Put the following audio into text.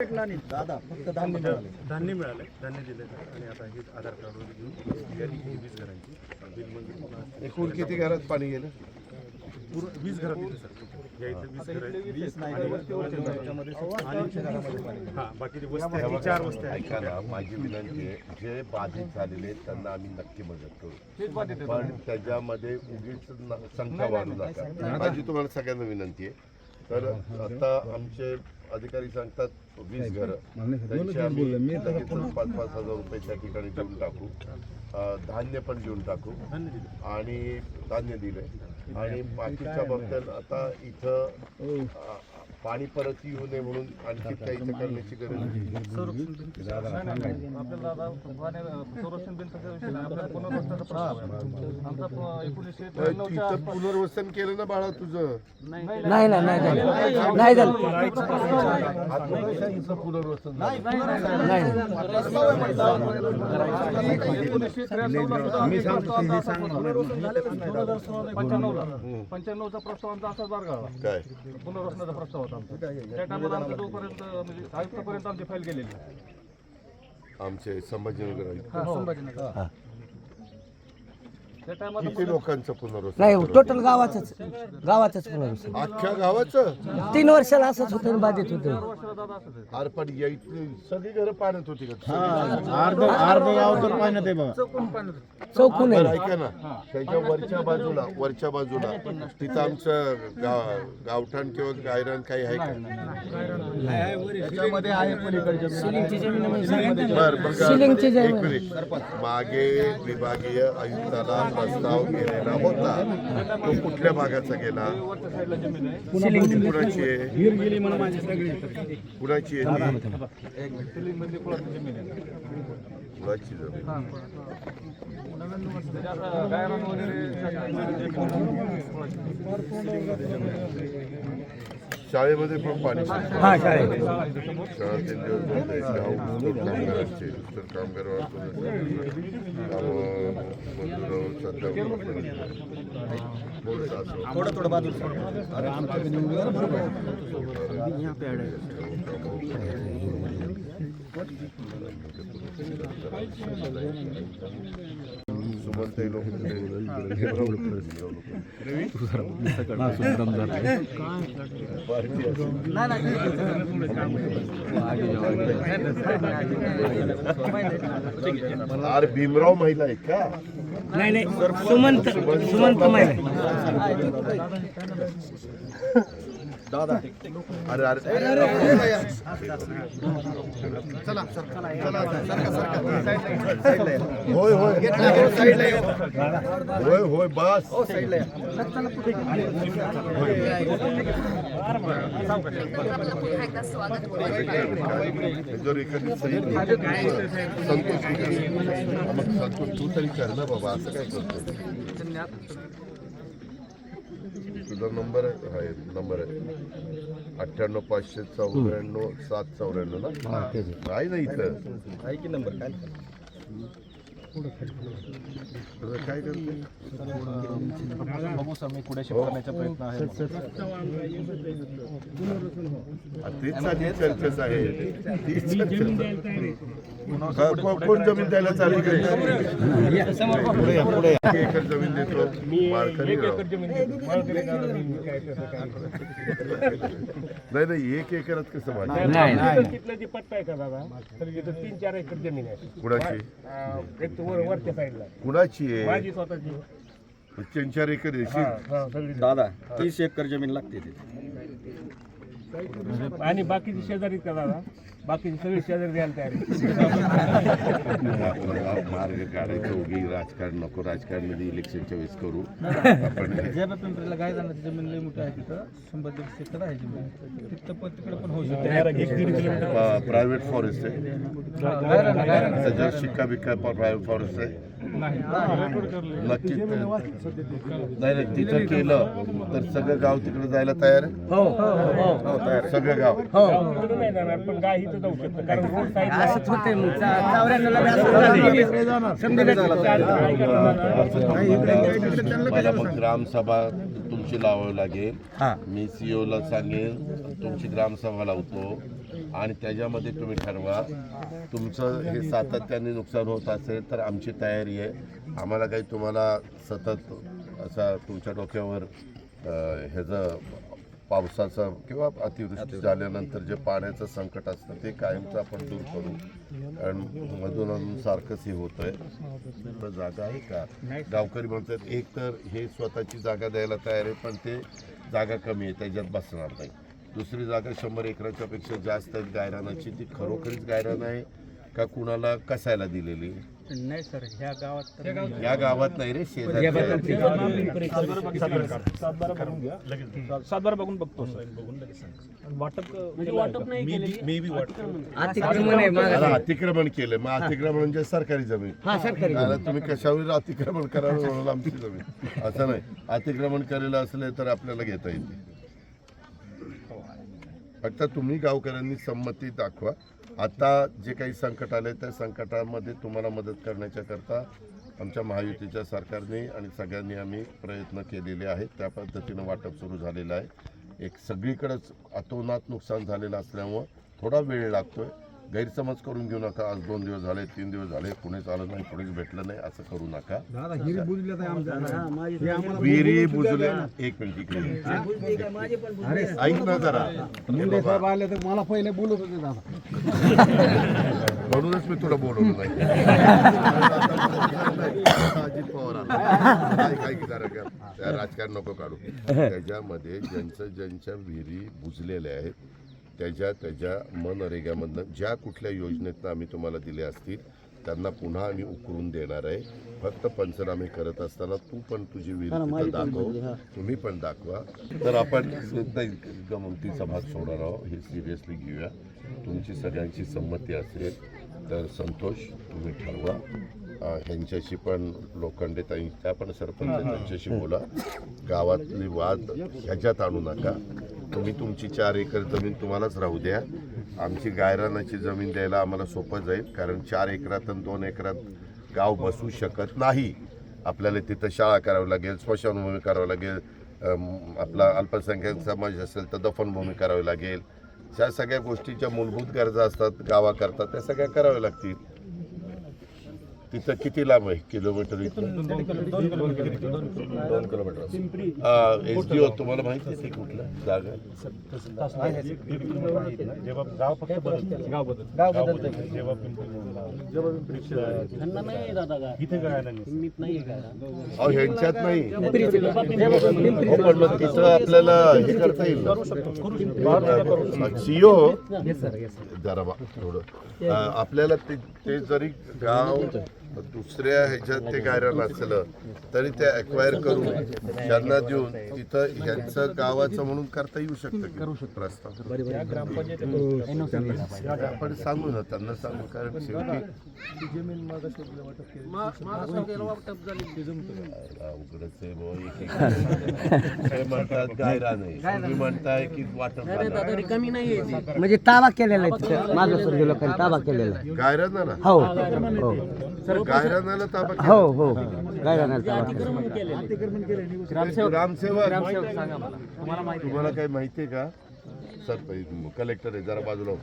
भेटला नाही. दादा फक्त धान्य मिळाले. धान्य मिळालं. धान्य दिलं आणि आता हे आधार कार्डवर घेऊन यादी केली वीस घरांची. बिल मंजूर पुन्हा एकूण किती घरात पाणी गेलं? पूर्ण वीस घरात सर. या इथं वीस वीस नाही. हां बाकीचे वस्त्या चार वस्त्या ऐका ना माझी विनंती आहे जे बाधित झालेले आहेत त्यांना आम्ही नक्की मदत करू. पण त्याच्यामध्ये उगीच संख्या वाढू नका. माझी तुम्हाला सगळ्यांना विनंती आहे. तर आता आमचे अधिकारी सांगतात वीस घर. त्यांची आम्ही लगेच पाच पाच हजार रुपये त्या ठिकाणी देऊन टाकू. धान्य पण देऊन टाकू. धान्य दिलं. आणि धान्य दिलंय. आणि बाकीच्या बाबतीत आता इथं पाणी परत येऊ नये म्हणून आणखी काही इथं करण्याची गरज नाही. तिथं पुनर्वसन केलं ना बाळा तुझं नाही नाही नाही झालं नाही झालं नाही पुनर्वसन. पंच्याण्णवला पंच्याण्णवचा प्रस्ताव आमचा असाच बारगाळला काय पुनर्वसनाचा प्रस्ताव होता आमचा त्या टायमाला आमचा जोपर्यंत म्हणजे आयुक्तापर्यंत आमची फाईल गेलेली आमचे संभाजीनगर आयुक्त. हा, संभाजीनगर किती लोकांचं पुनर्वसन नाही? टोटल गावाचंच. गावाचंच पुनर्वसन. अख्ख्या गावाचं? तीन वर्षाला असंच होतं बाधित होतं. अरे पण या इथली सगळी घरं पाण्यात होती का? अर्ध अर्ध गाव तर पाण्यात आहे बघा. चौकून बरं, आहे. ऐका ना. त्याच्या वरच्या बाजूला वरच्या बाजूला. तिथं आमचं गाव गावठाण किंवा गायरान काही आहे का? त्याच्यामध्ये आहे पलीकडच्या बर बघा सिलिंगची एक जमीन. मिनिट. मागे विभागीय आयुक्ताला प्रस्ताव गेलेला होता. तो कुठल्या भागाचा गेला? वरच्या साईडला जमीन आहे? कुणाची आहे गेली म्हणून माझी सगळी कुणाची आहे कुणाची जमीन म्हणजे आता गायरान वगैरे शाळेमध्ये पण पाणी शिरतं. हा शाळेत शाळा तीन दिवस बंद आहे. गाव ऊसतोड कामगारांचे तर कामगार सध्या थोडं थोडं बाजूला अरे आमच्या अरे भीमराव महिला आहे का? नाही नाही सुमंत सुमंत माहिती अरे अरे होय होय. होय होय बस. मग संतोष तू तरी कर ना बाबा असं काय करतो? तुझा नंबर आहे? हा, नंबर आहे. अठ्ठ्याण्णव पाचशे चौऱ्याण्णव सात चौऱ्याण्णव ना? आहे ना इथं? आहे की नंबर? काय? काय करते बघू सर मी पुढे शिफ्ट करण्याचा प्रयत्न आहे तेच चर्चेच आहे कोण जमीन द्यायला चालू पुढे एकर जमीन देतो. नाही नाही. एक एकरात कसं वाटत तिथलं जी पट्टा आहे का दादा तीन चार एकर जमीन आहे. कुणाची? वर वरच्या साईडला कुणाची आहे? माझी स्वतःची. तीन चार एकर हा, सगळी दादा तीस एकर जमीन लागते तिथे. आणि बाकीची शेजारी का दादा? बाकीची सगळी शेजारी द्यायला तयार आहे. मार्ग काढायचा उगी राजकारण नको राजकारणामध्ये इलेक्शनच्या वेळेस करू. आपण ज्या पिंपरीला गाय जाण्याची जमीन लई मोठी आहे तिथं शंभर दीडशे एकर आहे जमीन तिथं पण तिकडे पण होऊ शकते. प्रायव्हेट फॉरेस्ट आहे. त्याच्यावर शिक्का बिक्का प्रायव्हेट फॉरेस्ट आहे. नक्की नाही नाही तिथं केलं तर सगळं गाव तिकडे जायला तयार आहे? हो हो सगळं गाव. तिकडे नाही जाणार पण गाय इथं जाऊ शकतं कारण रोड साईड असंच होते मग. चा- चौऱ्याण्णवला बी असंच झालं. समजा मला मग ग्रामसभा तुमची लावावी लागेल. हा. मी सीओ ला सांगेन तुमची ग्रामसभा लावतो. आणि त्याच्यामध्ये तुम्ही ठरवा. तुमचं हे सातत्याने नुकसान होत असेल तर आमची तयारी आहे. आम्हाला काही तुम्हाला सतत असा तुमच्या डोक्यावर अं, ह्याचं पावसाचं किंवा अतिवृष्टी झाल्यानंतर जे पाण्याचं संकट असतं ते कायमचं आपण दूर करू. कारण मधून अधून सारखंच हे होत आहे जागा आहे का? गावकरी म्हणतात एक तर हे स्वतःची जागा द्यायला तयार आहे पण ते जागा कमी आहे त्याच्यात बसणार नाही. दुसरी जागा शंभर एकराच्या पेक्षा जास्त गायरानाची ती खरोखरीच गायरान आहे का कुणाला कसायला दिलेली? नाही सर ह्या गावात या गावात नाही. रे बघून घ्या सातबारा बघून बघतो वाटप वाटप नाही मे बी वाटतं. अतिक्रमण. आहे मागं. मला अतिक्रमण केलं. मग अतिक्रमण म्हणजे सरकारी जमीन. हा सरकारी तुम्ही कशावर अतिक्रमण करावं म्हणून आमची जमीन. असं नाही. अतिक्रमण केलेलं असले तर आपल्याला घेता येते. फक्त तुम्ही गावकऱ्यांनी संमती दाखवा. आता जे काही संकट आले त्या संकटामध्ये तुम्हाला मदत करण्याच्या करता आमच्या महायुतीच्या सरकारने आणि सगळ्यांनी आम्ही प्रयत्न केलेले आहेत. त्या पद्धतीनं वाटप सुरू झालेलं आहे. एक सगळीकडंच अतोनात नुकसान झालेलं असल्यामुळं थोडा वेळ लागतो आहे गैरसमज करून घेऊ नका. आज दोन दिवस झाले तीन दिवस झाले कुणीच आलं नाही कुणीच भेटलं नाही असं करू नका. हे विहिरी बुजल्या एक मिनिट ऐक ना जरा. मुंडे साहेब आले तर मला पहिले बोलत होते दादा. म्हणूनच मी तुला बोलवलं नाही. अजित पवार राजकारण नको काढू. त्याच्यामध्ये ज्यांचं ज्यांच्या विहिरी बुजलेल्या आहेत त्याच्या त्याच्या मनरेगामधनं ज्या कुठल्या योजनेतनं आम्ही तुम्हाला दिल्या असतील त्यांना पुन्हा आम्ही उकरून देणार आहे. फक्त पंचनामे करत असताना तू पण तुझी तिथं दाखव. तुम्ही पण दाखवा. तर आपण नाही, गमतीचा भाग सोडणार आहोत. हे सिरियसली घेऊया. तुमची सगळ्यांची संमती असेल तर संतोष तुम्ही ठरवा. ह्यांच्याशी पण लोखंडे ताई त्या पण सरपंच त्यांच्याशी बोला. गावातली वाद ह्याच्यात आणू नका. तुम्ही तुमची चार एकर जमीन तुम्हालाच राहू द्या. आमची गायरानाची जमीन द्यायला आम्हाला सोपं जाईल कारण चार एकरात आणि दोन एकरात गाव बसू शकत नाही. आपल्याला तिथं शाळा करावी लागेल स्मशानभूमी करावी लागेल आपला अल्पसंख्याक समाज असेल तर दफनभूमी करावी लागेल. ह्या सगळ्या गोष्टीच्या मूलभूत गरजा असतात गावाकरता त्या सगळ्या कराव्या लागतील. तिथं किती लांब आहे? किलोमीटर इथून दोन किलोमीटर. एस डी ओ तुम्हाला माहीत असते कुठलं जागा? जेव्हा गाव फक्त बदलतं. गाव बदल गाव बदलतं. जेव्हा पिंपरी जेव्हा पिंपरी इथे काय नाही अहो ह्यांच्यात नाही. हो, पण मग तिथं आपल्याला हे करता येईल सीओ जरा बा थोडं. आपल्याला ते ते जरी गाव दुसऱ्या ह्याच्यात ते गायरान असलं तरी ते अक्वायर करून त्यांना देऊन तिथं ह्यांचं गावाचं म्हणून करता येऊ शकतं करू शकतो. रस्ता? आपण सांगू ना त्यांना सांगू कारण शेवटी. हे म्हणतात गायरान आहे तुम्ही म्हणताय की वाटप झालं. म्हणजे ताबा केलेला आहे माझं ताबा केलेला आहे. गायरानाला हो हो गायरानाला ताबा केला. हो हो गायरानाला ताबा ग्रामसेवक तुम्हाला काही माहिती आहे का? सर कलेक्टर आहे जरा बाजूला हो.